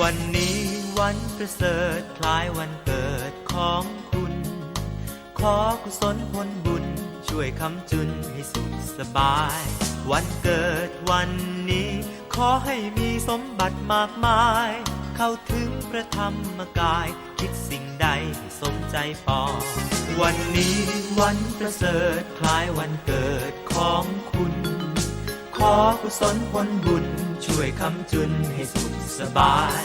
วันนี้วันประเสริฐคล้ายวันเกิดของคุณ ขอกุศลผลบุญช่วยคำจุนให้สุขสบาย วันเกิดวันนี้ ขอให้มีสมบัติมากมาย เข้าถึงพระธรรมกาย คิดสิ่งใดสมใจปองวันนี้วันประเสริฐคล้ายวันเกิดของคุณ ขอกุศลผลบุญ ช่วยคำจุนให้สุขสบาย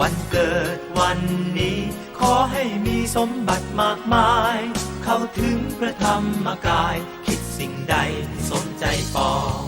วันเกิดวันนี้ ขอให้มีสมบัติมากมาย เข้าถึงพระธรรมกาย คิดสิ่งใดสมใจปอง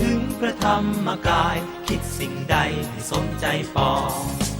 ถึงพระธรรมกาย คิดสิ่งใดให้สมใจปอง